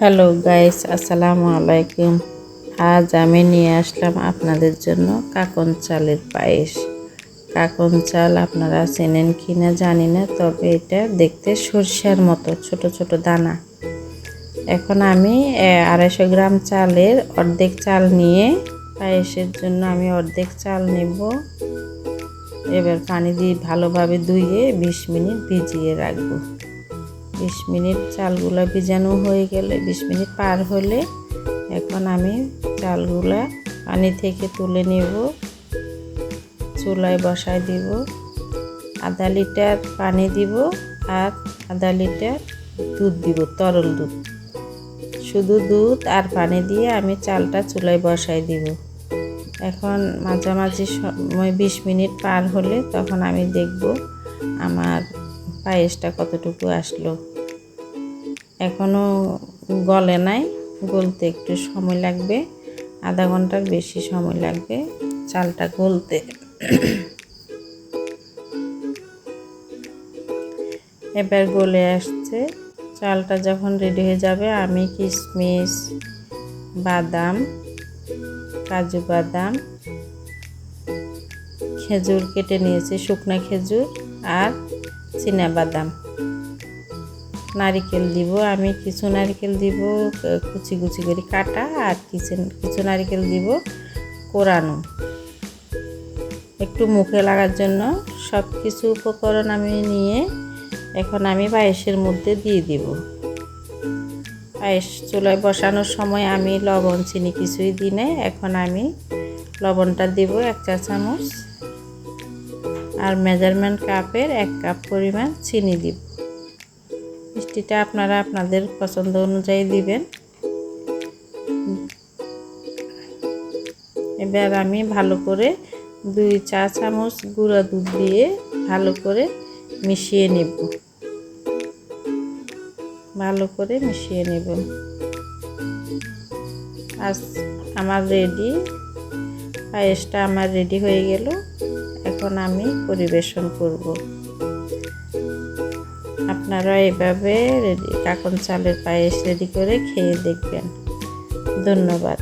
Hello guys, আসসালামু আলাইকুম। আজ আমি নিয়ে আসলাম আপনাদের জন্য কাকন চালের পায়েস। কাকন চাল আপনারা চেনেন কি না জানি না, তবে এটা দেখতে সরষার মতো, ছোট ছোট দানা। এখন আমি আড়াইশো গ্রাম চালের অর্ধেক চাল নিয়ে পায়েসের জন্য আমি অর্ধেক চাল নেব। এবার পানি দিয়ে ভালোভাবে ধুয়ে বিশ মিনিট ভিজিয়ে রাখব। বিশ মিনিট চালগুলো ভিজানো হয়ে গেলে, বিশ মিনিট পার হলে এখন আমি চালগুলা পানি থেকে তুলে নেব, চুলায় বসায় দিব, আধা লিটার পানি দিব আর আধা লিটার দুধ দিব, তরল দুধ। শুধু দুধ আর পানি দিয়ে আমি চালটা চুলায় বসাই দিব। এখন মাঝামাঝি সময় বিশ মিনিট পার হলে তখন আমি দেখব আমার পায়েসটা কতটুকু আসলো? এখনও গলে নাই, গলতে একটু সময় লাগবে, আধা ঘণ্টার বেশি সময় লাগবে চালটা গলতে। এবার গলে আসছে, চালটা যখন রেডি হয়ে যাবে, আমি কিশমিশ বাদাম, কাজু বাদাম, খেজুর কেটে নিয়েছি, শুকনা খেজুর আর বাদাম নারিকেল দিব, আমি কিছু নারিকেল দিব, কুচি কুচি করে কাটা, আর কিছু কিছু নারিকেল দিব কোরানো। একটু মুখে লাগার জন্য সব কিছু উপকরণ আমি নিয়ে এখন আমি পায়েসের মধ্যে দিয়ে দিব। পায়েস চুলায় বসানোর সময় আমি লবণ, চিনি কিছুই দিই এখন আমি লবণটা দিব এক চা চামচ। আর মেজারমেন্ট কাপের এক কাপ পরিমাণ চিনি দিব। মিষ্টিটা আপনারা আপনাদের পছন্দ অনুযায়ী দিবেন। এবার আমি ভালো করে দুই চা চামচ গুঁড়া দুধ দিয়ে ভালো করে মিশিয়ে নেব। ভালো করে মিশিয়ে নেব। আজ আমার রেডি। পায়েসটা আমার রেডি হয়ে গেল। এখন আমি পরিবেশন করব। আপনারা এভাবে রেডি কাকন চালের পায়েস রেডি করে খেয়ে দেখবেন। ধন্যবাদ।